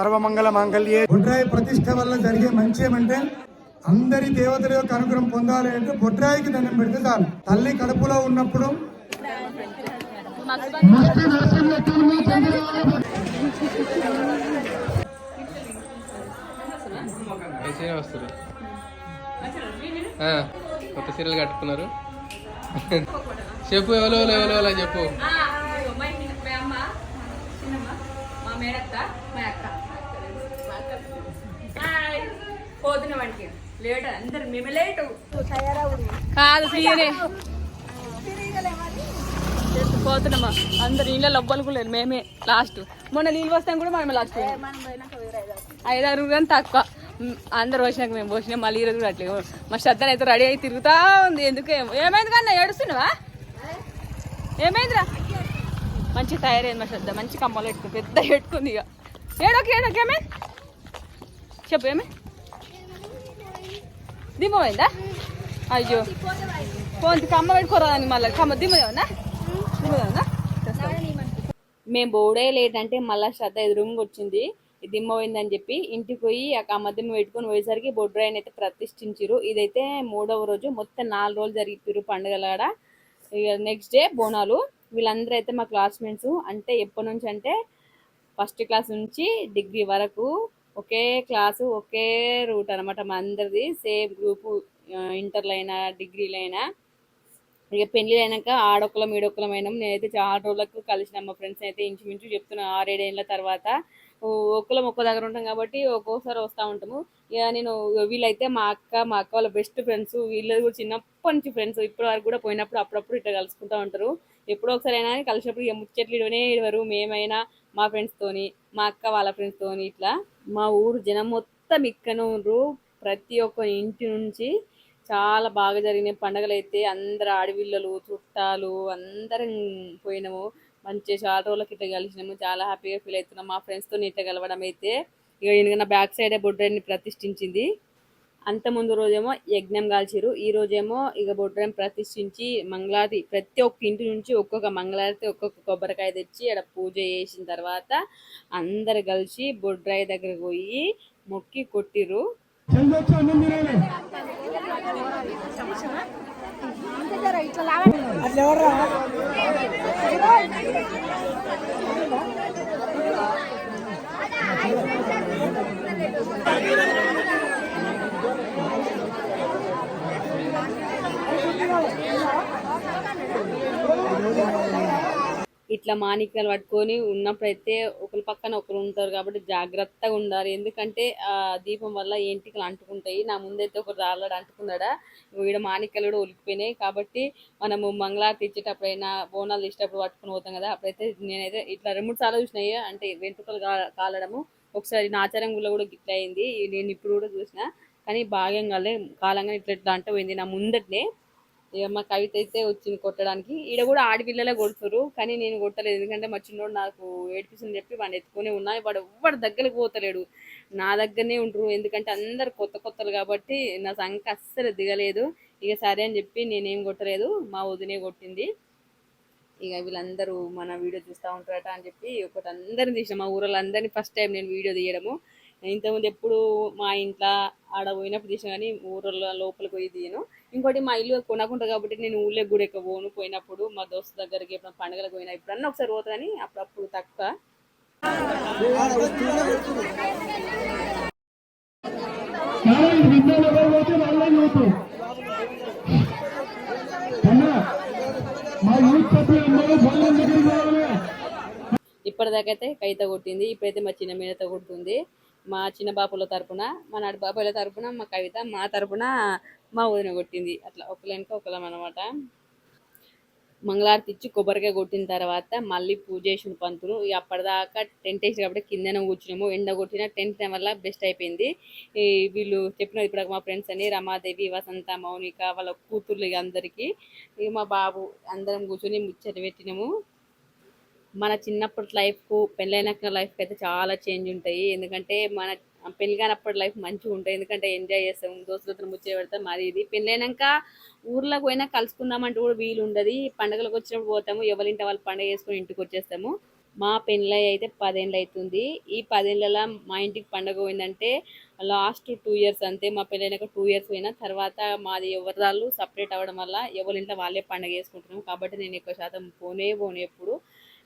సర్వమంగళ మాంగళ్యే. బొడ్రాయి ప్రతిష్ట వల్ల జరిగే మంచి ఏమంటే అందరి దేవతల యొక్క అనుగ్రహం పొందాలి అంటే బొడ్రాయికి దండం పెడితే చాలు. తల్లి కడుపులో ఉన్నప్పుడు వస్తారు? కొత్త సీరియల్ కట్టుకున్నారు. చెప్పు ఎవరో ఎవరో ఎవరో ఎవరో చెప్పు మా మేడత్త పోతున్న వాడికి. లేట్ అందరు మేము లేటు. కాదు ఫ్రీనే పోతున్నామా? అందరు నీళ్ళ లబ్బలు లేదు మేమే లాస్ట్. మొన్న నీళ్ళు వస్తాం కూడా మనమే లాస్ట్ ఐదారు కానీ తక్కువ. అందరు వచ్చినాక మేము పోసినాం మళ్ళీ ఈరోజు కూడా అట్లే మా శ్రద్ధ అయితే రెడీ అయి తిరుగుతా ఉంది. ఎందుకు ఏమో ఏమైంది కన్నా ఏడుస్తున్నావా? ఏమైందిరా? మంచి తయారైంది మా శ్రద్ధ? మంచి కమ్మలు పెట్టుకుంది పెద్ద పెట్టుకుంది ఇక. ఏడోకి ఏడోకి ఏమైంది చెప్పు ఏమే దిమ్మమైందా అయ్యో. పోంది కమ్మ పెట్టుకోరాదని మళ్ళీ. కమ్మ దిమ్మదేమన్నా దిమ్మదేమన్నా మేము బోడే లేదంటే మళ్ళీ శ్రద్ధ ఎదురుంగి వచ్చింది. దిమ్మ దిమ్మపోయిందని చెప్పి ఇంటికి పోయి ఆ మధ్యమ పెట్టుకొని పోయేసరికి బొడ్రాయిని అయితే ప్రతిష్ఠించారు ఇదైతే మూడవ రోజు. మొత్తం నాలుగు రోజులు జరిగిపోయారు పండుగలాడ ఇక నెక్స్ట్ డే బోనాలు. వీళ్ళందరూ అయితే మా క్లాస్మేట్స్ అంటే ఎప్పటి నుంచి అంటే ఫస్ట్ క్లాస్ నుంచి డిగ్రీ వరకు ఒకే క్లాసు ఒకే రూట్ అనమాట మా అందరిది. సేమ్ గ్రూపు ఇంటర్లైనా డిగ్రీలైనా. ఇక పెళ్ళిళ్ళైనాక ఆడొక్కలం ఈడొక్కలం అయినాం నేనైతే చాలా రోజులకు కలిసిన. మా ఫ్రెండ్స్ అయితే ఇంచుమించు చెప్తున్నాను ఆరేడేళ్ళ తర్వాత. ఒక్కలం ఒక్క దగ్గర ఉంటాం కాబట్టి ఒక్కోసారి వస్తూ ఉంటాము. ఇక నేను వీళ్ళైతే మా అక్క మా అక్క వాళ్ళ బెస్ట్ ఫ్రెండ్స్. వీళ్ళు కూడా చిన్నప్పటి నుంచి ఫ్రెండ్స్. ఇప్పటి వరకు కూడా పోయినప్పుడు అప్పుడప్పుడు ఇట్లా కలుసుకుంటూ ఉంటారు. ఎప్పుడో ఒకసారి అయినా కలిసినప్పుడు ఇక ముచ్చట్లు ఇడవనే ఇడవరు. మేమైనా మా ఫ్రెండ్స్తోని మా అక్క వాళ్ళ ఫ్రెండ్స్తోని ఇట్లా. మా ఊరు జనం మొత్తం ఇక్కనూరు ప్రతి ఒక్క ఇంటి నుంచి చాలా బాగా జరిగిన పండగలు అయితే అందరు ఆడపిల్లలు చుట్టాలు అందరం పోయినాము. మంచి చాలా రోజులకి ఇట్లా కలిసినాము. చాలా హ్యాపీగా ఫీల్ అవుతున్నాం. మా ఫ్రెండ్స్తో ఇట్లా కలవడం అయితే ఇక ఈయన నా బ్యాక్ సైడే బొడ్రాయిని ప్రతిష్ఠించింది. అంత ముందు రోజేమో యజ్ఞం కాల్చిరు ఈ రోజేమో ఇక బొడ్రాయిని ప్రతిష్ఠించి మంగళాది ప్రతి ఒక్క ఇంటి నుంచి ఒక్కొక్క మంగళారతి ఒక్కొక్క కొబ్బరికాయ తెచ్చి అక్కడ పూజ చేసిన తర్వాత అందరు కలిసి బొడ్రాయి దగ్గరకు పోయి మొక్కి కొట్టిరు చెల్లొచ్చు అన్నం తినాలి అట్లా ఎవర్రా ఇట్లా మాణిక్యాలు పట్టుకొని ఉన్నప్పుడైతే ఒకరి పక్కన ఒకరు ఉంటారు కాబట్టి జాగ్రత్తగా ఉండాలి. ఎందుకంటే ఆ దీపం వల్ల ఏంటికలు అంటుకుంటాయి. నా ముందైతే ఒకరు రాళ్ళడు అంటుకున్నాడా? ఈడ మాణిక్యాలు కూడా ఒలికిపోయినాయి. కాబట్టి మనము మంగళారతి ఇచ్చేటప్పుడైనా బోనాలు ఇచ్చేటప్పుడు పట్టుకొని పోతాం కదా. అప్పుడైతే నేనైతే ఇట్లా రెండు మూడు సార్లు చూసినాయి అంటే వెంట్రుకలు కా- కాలడము. ఒకసారి నాచారం గుల్ల కూడా గిట్ల అయింది నేను ఇప్పుడు కూడా చూసిన. కానీ భాగ్యం కాలే కాలంగా ఇట్లా ఇట్లా అంటే పోయింది. నా ముందటనే ఇక మా కవిత అయితే వచ్చింది కొట్టడానికి. ఈడ కూడా ఆడపిల్లలే కొడుతురు కానీ నేను కొట్టలేదు. ఎందుకంటే మా చిన్నోడు నాకు ఏడిపిస్తుంది చెప్పి వాడిని ఎత్తుకునే ఉన్నా. వాడు ఎవ్వడు దగ్గరికి పోతలేడు. నా దగ్గరనే ఉంటారు ఎందుకంటే అందరు కొత్త కొత్తలు కాబట్టి నా సంఖ అస్సలు దిగలేదు. ఇక సరే అని చెప్పి నేనేం కొట్టలేదు. మా వదినే కొట్టింది. ఇక వీళ్ళందరూ మన వీడియో చూస్తూ ఉంటారట అని చెప్పి ఒకటి అందరిని తీసిన. మా ఊళ్ళో అందరినీ ఫస్ట్ టైం నేను వీడియో తీయడము. ఇంతకుముందు ఎప్పుడు మా ఇంట్లో ఆడ పోయినప్పుడు తీసిన కానీ ఊళ్ళో లోపలికి పోయి తీయను. ఇంకోటి మా ఇల్లు కొనకుండా కాబట్టి నేను ఊళ్ళో కూడా ఎక్కువ పోను పోయినప్పుడు మా దోస్తు దగ్గరికి ఎప్పుడైనా పండుగలకు పోయినా ఎప్పుడన్నా ఒకసారి పోతాని అప్పుడప్పుడు తక్కువ. ఇప్పటిదాకైతే కైత కొట్టింది ఇప్పుడైతే మా చిన్న మీదతో కొడుతుంది. మా చిన్న బాపుల తరపున మా నడు బాపుల తరపున మా కవిత మా తరపున మా వదిన కొట్టింది. అట్లా ఒకళ్ళెనక ఒకలం అనమాట మంగళారతి ఇచ్చి కొబ్బరికాయ కొట్టిన తర్వాత మళ్ళీ పూజ చేసిన పంతులు. ఇక అప్పటిదాకా టెంట్ వేసి కాబట్టి కిందనే కూర్చున్నాము. ఎండ కొట్టిన టెంట్ వల్ల బెస్ట్ అయిపోయింది. వీళ్ళు చెప్పినది ఇప్పుడు మా ఫ్రెండ్స్ అని రమాదేవి వసంత మౌనిక వాళ్ళ కూతుర్లు ఇక అందరికీ. మా బాబు అందరం కూర్చొని ముచ్చట పెట్టినాము. మన చిన్నప్పటి లైఫ్కు పెళ్ళైనాక లైఫ్కి అయితే చాలా చేంజ్ ఉంటాయి. ఎందుకంటే మన పెళ్ళి కానప్పటి లైఫ్ మంచిగా ఉంటాయి ఎందుకంటే ఎంజాయ్ చేస్తాం. దోస్తులతో ముచ్చే పెడతాం. మాది ఇది. పెళ్ళైనాక ఊర్లోకి పోయినా కలుసుకుందామంటే కూడా వీలు ఉండదు. పండుగలకు వచ్చినప్పుడు పోతాము. ఎవరింట వాళ్ళు పండుగ చేసుకుని ఇంటికి వచ్చేస్తాము. మా పెళ్ళి అయితే పదేళ్ళు అవుతుంది. ఈ పదేళ్ళలో మా ఇంటికి పండగ పోయిందంటే లాస్ట్ టూ ఇయర్స్ అంతే. మా పెళ్ళైనాక టూ ఇయర్స్ పోయినా తర్వాత మాది ఎవరి వాళ్ళు సపరేట్ అవ్వడం వల్ల ఎవరింట వాళ్ళే పండగ చేసుకుంటున్నాం కాబట్టి నేను ఎక్కువ శాతం పోనే పోను ఎప్పుడు.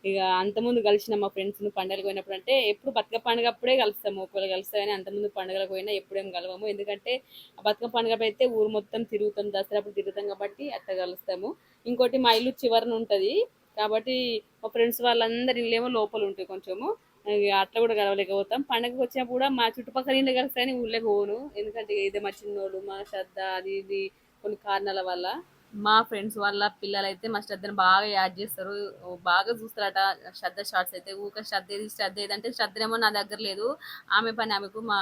ఇక అంతకుముందు కలిసిన మా ఫ్రెండ్స్ పండుగలకు పోయినప్పుడు అంటే ఎప్పుడు బతుక పండుగ అప్పుడే కలుస్తాము ఒకవేళ కలుస్తా కానీ అంతకుముందు పండుగలకు పోయినా ఎప్పుడేం కలవము. ఎందుకంటే ఆ బతుక పండుగ అయితే ఊరు మొత్తం తిరుగుతాం దసరా అప్పుడు తిరుగుతాం కాబట్టి అట్లా కలుస్తాము. ఇంకోటి మా ఇల్లు చివరన ఉంటుంది కాబట్టి మా ఫ్రెండ్స్ వాళ్ళందరి ఇల్లేమో లోపల ఉంటాయి కొంచెము. ఇక అట్లా కూడా కలవలేకపోతాం. పండగకి వచ్చినప్పుడు కూడా మా చుట్టుపక్కల ఇల్లు కలిసి ఊళ్ళకి పోను. ఎందుకంటే ఇదే మా చిన్నోళ్ళు మా శ్రద్ధ అది ఇది కొన్ని కారణాల వల్ల. మా ఫ్రెండ్స్ వాళ్ళ పిల్లలు అయితే మా శ్రద్ధను బాగా యాడ్ చేస్తారు. బాగా చూస్తారట. శ్రద్ధ షార్ట్స్ అయితే ఊక శ్రద్ధ ఏది శ్రద్ధ ఏది అంటే శ్రద్ధనేమో నా దగ్గర లేదు. ఆమె పని ఆమెకు మా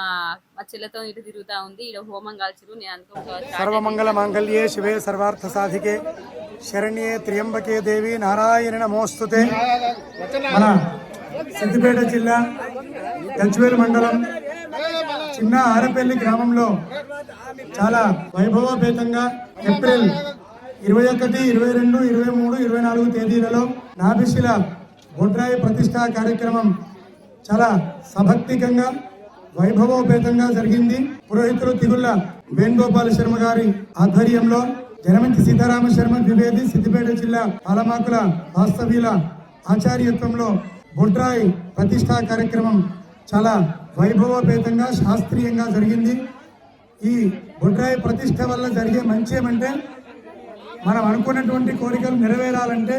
మా చెల్లెతో ఇటు తిరుగుతా ఉంది. ఇక్కడ హోమం కాల్చిరు నేను అనుకో సర్వమంగళ మాంగళ్యే శివే సర్వార్థ సాధికే శరణ్యే త్ర్యంబకే దేవి నారాయణ నమోస్తుతే. మన సిద్దిపేట జిల్లా గజ్వేల్ మండలం చిన్న ఆరపల్లి గ్రామంలో చాలా వైభవపేతంగా ఏప్రిల్ ఇరవై ఒకటి ఇరవై రెండు ఇరవై మూడు ఇరవై నాలుగు తేదీలలో నాభిశిల బొడ్రాయి ప్రతిష్టా కార్యక్రమం చాలా సభక్తికంగా వైభవోపేతంగా జరిగింది. పురోహితులు తిగుళ్ళ వేణుగోపాల శర్మ గారి ఆధ్వర్యంలో జనమంతి సీతారామ శర్మ ద్వివేది సిద్దిపేట జిల్లా పాలమాకుల వాస్తవ్యుల ఆచార్యత్వంలో బొడ్రాయి ప్రతిష్టా కార్యక్రమం చాలా వైభవోపేతంగా శాస్త్రీయంగా జరిగింది. ఈ బొడ్రాయి ప్రతిష్ట వల్ల జరిగే మంచి ఏమంటే మనం అనుకున్నటువంటి కోరికలు నెరవేరాలంటే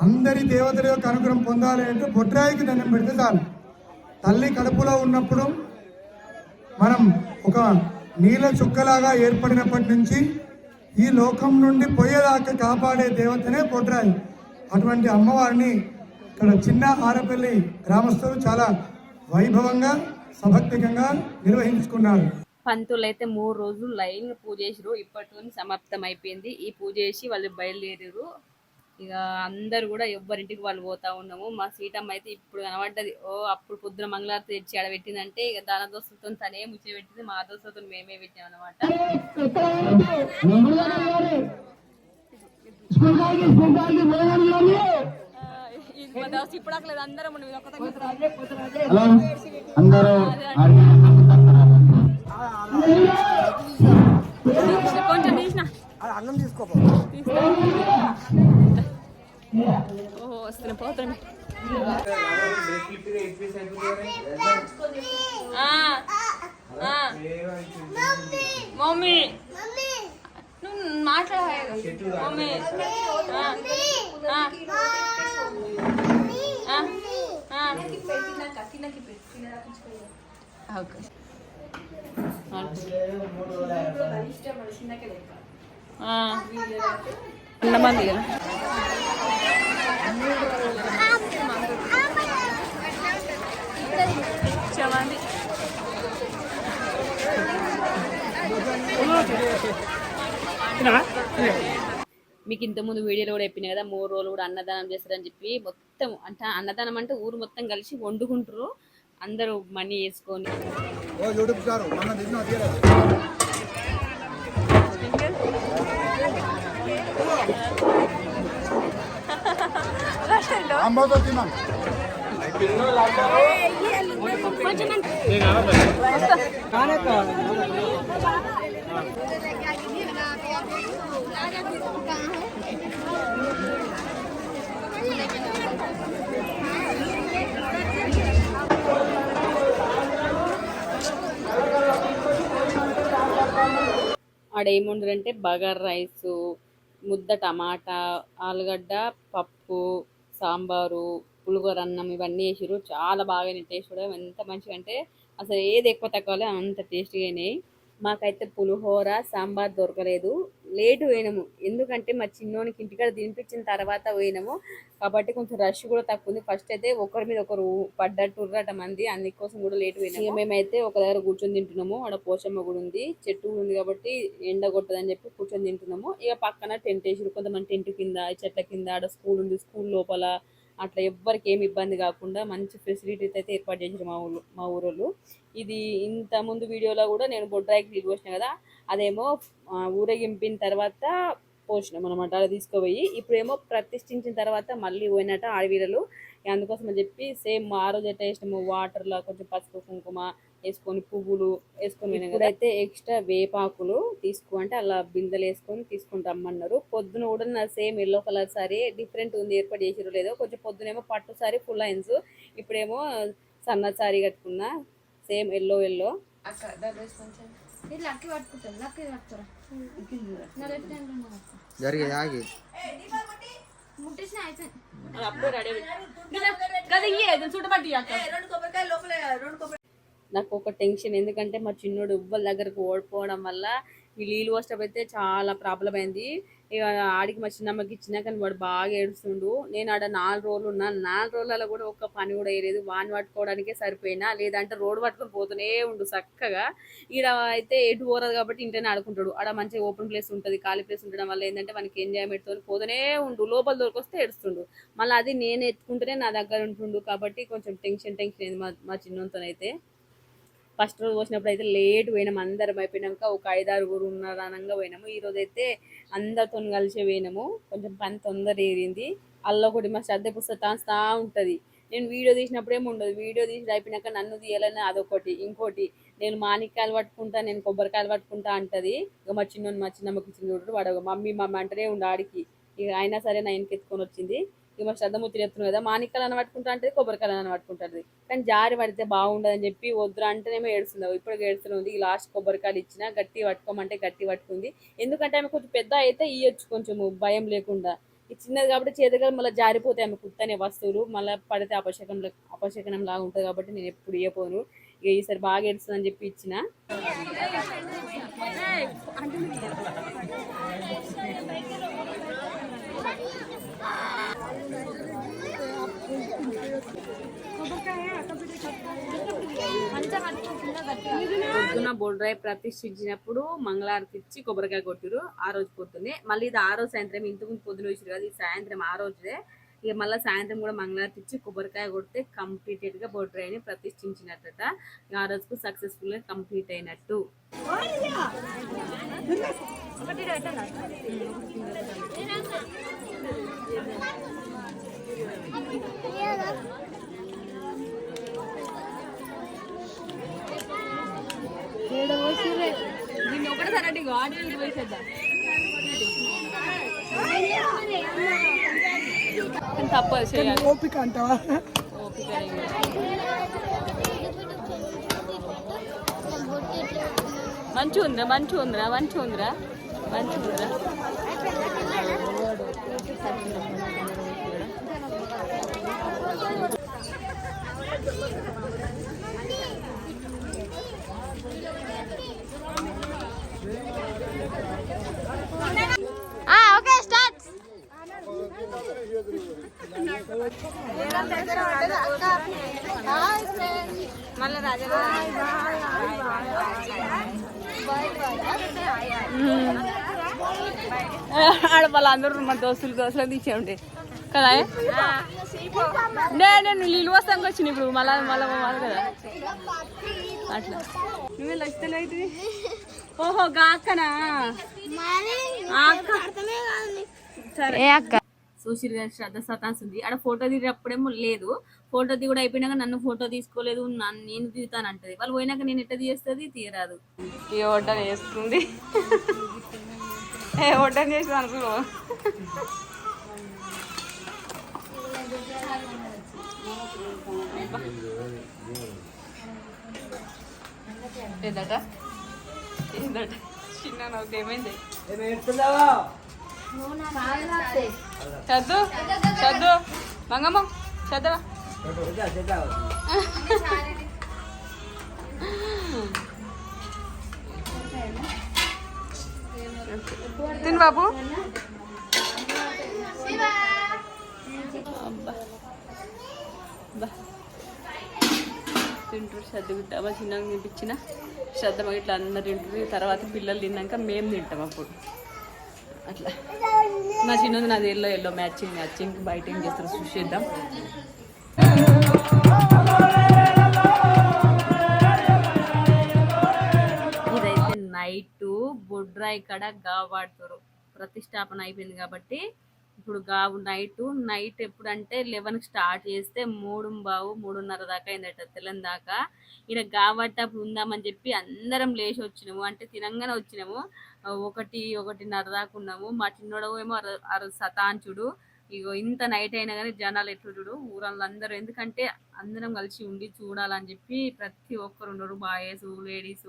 అందరి దేవతల యొక్క అనుగ్రహం పొందాలి అంటే బొట్రాయికి దండం పెడితే చాలు. తల్లి కడుపులో ఉన్నప్పుడు మనం ఒక నీళ్ళ చుక్కలాగా ఏర్పడినప్పటి నుంచి ఈ లోకం నుండి పోయేదాకా కాపాడే దేవతనే బొట్రాయి అటువంటి అమ్మవారిని ఇక్కడ చిన్న ఆరపల్లి గ్రామస్తులు చాలా వైభవంగా సభక్తికంగా నిర్వహించుకున్నారు. పంతులు అయితే మూడు రోజులు లైన్ పూజ చేసిరు ఇప్పటితో సమాప్తం అయిపోయింది ఈ పూజ చేసి వాళ్ళు బయలుదేరారు ఇక అందరు కూడా ఎవ్వరింటికి వాళ్ళు పోతా ఉన్నాము. మా సీతమ్మ అయితే ఇప్పుడు కనబడ్డది. ఓ అప్పుడు పొద్దున మంగళారతి తెచ్చి ఆడ పెట్టిందంటే ఇక దాన దోస్తులతో తనే ముచ్చ పెట్టింది. మా దోస్తులతో మేమే పెట్టాం అనమాట ఇప్పుడు అక్కడ అందరం హలో అందరూ కొంచెం తీసిన అన్నం తీసుకోపో ఓహో వస్తున్నా పోతాను ఆ, ఆ. మమ్మీ. నువ్వు మాట్లాడలేదు. మమ్మీ. ఓకే. ఆ. కదా చాలామంది మీకు ఇంతకుముందు వీడియోలో కూడా చెప్పిన కదా మూడు రోజులు కూడా అన్నదానం చేస్తారని చెప్పి మొత్తం అంటే అన్నదానం అంటే ఊరు మొత్తం కలిసి వండుకుంటారు అందరూ మనీ వేసుకొని యూట్యూబ్ స్టార్ మన అంబాతో తిన్నాం ఆడ ఏముండదంటే బగార్ రైస్ ముద్ద టమాటా ఆలుగడ్డ పప్పు సాంబారు పులిగోర అన్నం ఇవన్నీ వేసిరు చాలా బాగా టేస్ట్ కూడా ఎంత మంచిగా అంటే అసలు ఏది ఎక్కువ తక్కువలే అంత టేస్టీగా అయినాయి. మాకైతే పులిహోర సాంబార్ దొరకలేదు. లేటు పోయినాము. ఎందుకంటే మా చిన్నోనికి ఇంటికాడ తినిపించిన తర్వాత పోయినాము. కాబట్టి కొంచెం రష్ కూడా తక్కువ ఉంది. ఫస్ట్ అయితే ఒకరి మీద ఒకరు పడ్డట్టు ఉర్రట మంది. అందుకోసం కూడా లేట్ పోయినాము. మేమైతే ఒక దగ్గర కూర్చొని తింటున్నాము. ఆడ పోషమ్మ కూడా ఉంది. చెట్టు ఉంది కాబట్టి ఎండ కొట్టదని చెప్పి కూర్చొని తింటున్నాము. ఇక పక్కన టెంట్ వేసి కొంతమంది టెంట్ కింద చెట్ల కింద. ఆడ స్కూల్ ఉంది. స్కూల్ లోపల అట్లా ఎవ్వరికి ఏమి ఇబ్బంది కాకుండా మంచి ఫెసిలిటీస్ అయితే ఏర్పాటు చేసారు మా ఊళ్ళు మా ఊరోళ్ళు. ఇది ఇంత ముందు వీడియోలో కూడా నేను బొడ్రాయికి నీళ్ళు పోసిన కదా అదేమో ఊరేగింపిన తర్వాత పోసినాం అనమాట అలా తీసుకుపోయి ఇప్పుడేమో ప్రతిష్ఠించిన తర్వాత మళ్ళీ పోయినట్ట ఆడవీరలు. అందుకోసమని అందుకోసం అని చెప్పి సేమ్ ఆ రోజు ఎట్లా వేసినాము వాటర్లో కొంచెం పసుపు కుంకుమ వేసుకొని పువ్వులు వేసుకొని ఇప్పుడైతే ఎక్స్ట్రా వేపాకులు తీసుకో అంటే అలా బిందెలు వేసుకొని తీసుకొని రమ్మన్నారు పొద్దున కూడా నా same yellow colour sari different ఉంది ఏర్పాటు చేసిరో లేదో కొంచెం పొద్దునేమో పట్టు సారీ ఫుల్ లైన్స్ ఇప్పుడేమో సన్న సారీ కట్టుకున్నా సేమ్ ఎల్లో ఎల్లో. జరిగేది ఆగి ముట్టేసిన అయిపోయింది అప్పుడే రెడీ కదా ఇయ్యే చుట్టుపట్టి నాకు ఒక టెన్షన్. ఎందుకంటే మా చిన్నోడు ఎవ్వరి దగ్గరకు ఓడిపోవడం వల్ల ఈ నీళ్ళు పోసేటప్పుడు అయితే చాలా ప్రాబ్లం అయింది. ఇక ఆడికి మా చిన్నమ్మకి ఇచ్చినా కానీ వాడు బాగా ఏడుస్తుండు. నేను ఆడ నాలుగు రోజులు ఉన్నాను నాలుగు రోజులలో కూడా ఒక్క పని కూడా వేయలేదు వాన్ పట్టుకోవడానికే సరిపోయినా లేదంటే రోడ్డు పట్టుకొని పోతూనే ఉండు చక్కగా. ఈడ అయితే ఎటు పోరదు కాబట్టి ఇంటనే ఆడుకుంటాడు. ఆడ మంచిగా ఓపెన్ ప్లేస్ ఉంటుంది ఖాళీ ప్లేస్ ఉండడం వల్ల ఏంటంటే మనకి ఎంజాయ్మెంట్తో పోతూనే ఉండు. లోపల దొరికొస్తే ఏడుస్తుండు. మళ్ళీ అది నేను ఎత్తుకుంటేనే నా దగ్గర ఉంటుండు కాబట్టి కొంచెం టెన్షన్ టెన్షన్ అయింది మా మా చిన్నతోనైతే ఫస్ట్ రోజు పోసినప్పుడు అయితే లేట్ పోయినాము అందరం అయిపోయినాక ఒక ఐదారుగురు ఉన్నారనంగా పోయినాము. ఈ రోజు అయితే అందరితో కలిసి పోయినాము. కొంచెం పని తొందర ఏరింది. అల్ల ఒకటి మా శ్రద్ధ పుస్తకం తాస్తా ఉంటుంది. నేను వీడియో తీసినప్పుడు ఏమి ఉండదు. వీడియో తీసి అయిపోయినాక నన్ను తీయాలని అదొకటి. ఇంకోటి నేను మాణిక్యాలు పట్టుకుంటా నేను కొబ్బరికాయలు పట్టుకుంటా అంటది. ఇక మా చిన్న మా చిన్నమ్మకి చిన్న చూడు వాడు మమ్మీ మమ్మీ అంటనే ఉండు ఆడికి. ఇక అయినా సరే నా ఇంటికి వచ్చింది. ఇక మా శ్రద్ధమూర్తి చెప్తున్నాం కదా మాణిక్యాలు పట్టుకుంటా అంటే కొబ్బరికాయలు అని పట్టుకుంటుంది కానీ జారి పడితే బాగుండదని చెప్పి వద్దురా అంటేనేమో ఏడుస్తున్నావు. ఇప్పుడు ఏడుస్తుంది ఈ లాస్ట్ కొబ్బరికాయలు ఇచ్చిన గట్టి పట్టుకోమంటే గట్టి పట్టుకుంది. ఎందుకంటే ఆమె కొంచెం పెద్ద అయితే ఇయ్యొచ్చు కొంచెం భయం లేకుండా. ఈ చిన్నది కాబట్టి చేతగా మళ్ళీ జారిపోతాయి ఆమె కుత్తనే వస్తువులు. మళ్ళీ పడితే అపశకం అపశకనం లాగా ఉంటుంది కాబట్టి నేను ఎప్పుడు ఇయ్యపోను. ఇక ఈసారి బాగా ఏడుస్తుందని చెప్పి ఇచ్చిన మంచిగా పట్టుకుంటుందా గట్టిగా పొద్దున బొడ్రాయి ప్రతిష్ఠించినప్పుడు మంగళారతి ఇచ్చి కొబ్బరికాయ కొట్టిరు. ఆ రోజు పొద్దున్నే. మళ్ళీ ఇది ఆ రోజు సాయంత్రం. ఇంతకు ముందు పొద్దున వేసారు కదా ఈ సాయంత్రం ఆ రోజుదే. ఇక మళ్ళీ సాయంత్రం కూడా మంగళారతి ఇచ్చి కొబ్బరికాయ కొడితే కంప్లీటెడ్గా బొడ్రాయిని ప్రతిష్ఠించినట్ట ఆ రోజుకు సక్సెస్ఫుల్గా కంప్లీట్ అయినట్టు. దీన్ని ఒకటేసారి అంటే ఆడియో వేసేద్దాం కానీ తప్పదు చేయాలి ఓపిక అంటావా? ఓపిక మంచి ఉందిరా మంచి ఉందిరా మంచి ఉందిరా మంచిగా ఉందిరా ఓకే స్టార్ట్ మళ్ళీ రాజా ఆడ వాళ్ళందరూ మా దోస్తులు దోస్తులు తీసేయండి. కదా? నేను నీళ్ళు వస్తానికి వచ్చిన ఇప్పుడు మళ్ళా మళ్ళా పోవాలి కదా? అట్లా. నువ్వే లక్షలు అవుతుంది? ఓహో గా అక్కనా? ఆ అక్క. సరే. అక్క? శ్రద్ధ సతాస్తుంది ఆడ ఫోటో దిగినప్పుడేమో లేదు. ఫోటో దిగుడు అయిపోయినాక నన్ను ఫోటో తీసుకోలేదు నన్ను నేను దిగుతాను అంటది వాళ్ళు పోయినాక నేను ఎట్ట తీస్తుంది తీయరాదు. ఈ వడ్డన వేస్తుంది. ఏ వడ్డన చేసి అనుకో. ఏదట? ఏదట? చిన్న నాకు ఏమైంది? చద్దు చద్దు. మంగమ్మ చదవా. తిను బాబు. అబ్బా. తింటారు సర్దుకుంటా మా చిన్నగా తినిపించిన. శ్రద్ధ మా ఇట్లా అందరు తింటారు తర్వాత పిల్లలు తిన్నాక మేము తింటాం అప్పుడు. అట్లా. మా చిన్నది నాది ఎల్లో ఎల్లో మ్యాచింగ్ మ్యాచింగ్. బయట ఏం చేస్తారు చూసేద్దాం బొడ్రాయి కడ గావాడుతారు ప్రతిష్టాపన అయిపోయింది కాబట్టి ఇప్పుడు గావు నైట్ నైట్ ఎప్పుడంటే లెవెన్కి స్టార్ట్ చేస్తే మూడు బావు మూడున్నర దాకా అయిందట తెల్లని దాకా. ఈడ గాబట్టి ఉందామని చెప్పి అందరం లేచి వచ్చినాము. అంటే తినంగానే వచ్చినాము. ఒకటి ఒకటిన్నర దాకా ఉన్నాము. మా చిన్నోడవు ఏమో అర సతాంచుడు ఇగో ఇంత నైట్ అయినా కానీ జనాలు ఎట్లుడు ఊరందరూ ఎందుకంటే అందరం కలిసి ఉండి చూడాలని చెప్పి ప్రతి ఒక్కరు ఉండరు. బాయ్స్ లేడీస్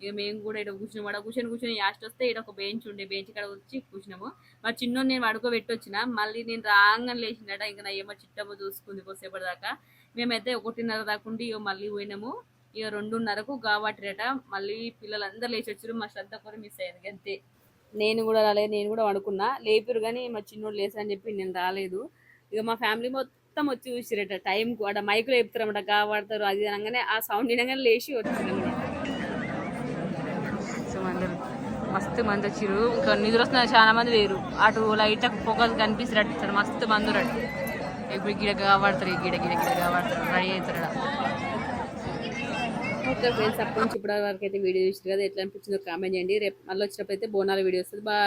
ఇక మేము కూడా ఇక్కడ కూర్చున్నాం. ఆడ కూర్చొని కూర్చొని యాస్ట్ వస్తే ఇక్కడ ఒక బెంచ్ ఉండే బెంచ్ కాడ వచ్చి కూర్చున్నాము. మా చిన్న నేను పడుకోబెట్టి వచ్చిన మళ్ళీ నేను రాగానే లేచిందట ఇంకా నా ఏమో చిట్టమ్మ చూసుకుంది కొద్దిసేపటి దాకా. మేమైతే ఒకటిన్నర దాకా ఉండి ఇక మళ్ళీ పోయినాము. ఇక రెండున్నరకు గాబట్టిరట మళ్ళీ పిల్లలందరూ లేచి వచ్చారు మా శ్రద్ధ కూడా మిస్ అయ్యింది అంతే. నేను కూడా రాలేదు నేను కూడా పడుకున్నా. లేపారు కానీ మా చిన్నోడు లేసని చెప్పి నేను రాలేదు. ఇక మా ఫ్యామిలీ మొత్తం వచ్చి చూసిరట టైంకు కూడా మైకులో చెప్తారన్నమాట గాబడతారు అది అనగానే ఆ సౌండ్ వినగానే లేచి వచ్చినాము మస్తు మంది వచ్చిర్రు. ఇంకా నిద్ర వస్తున్న చాలా మంది వేరు అటు లైట్ ఫోకస్ కనిపిస్తున్నట్టు ఇక్కడ మస్తు మంది ఉన్నారు ఇప్పుడు గిడ కాబడతారు గిడ గిడ గిడ కాబడతారు రెడీ అవుతారు ఓకే ఫ్రెండ్స్ అప్పటి నుంచి ఇప్పటి వరకు అయితే వీడియో చూసారు కదా ఎట్లా అనిపించిందో కామెంట్ చేయండి. రేపు మళ్ళీ వచ్చినప్పుడు అయితే బోనాల వీడియో వస్తుంది. బాయ్.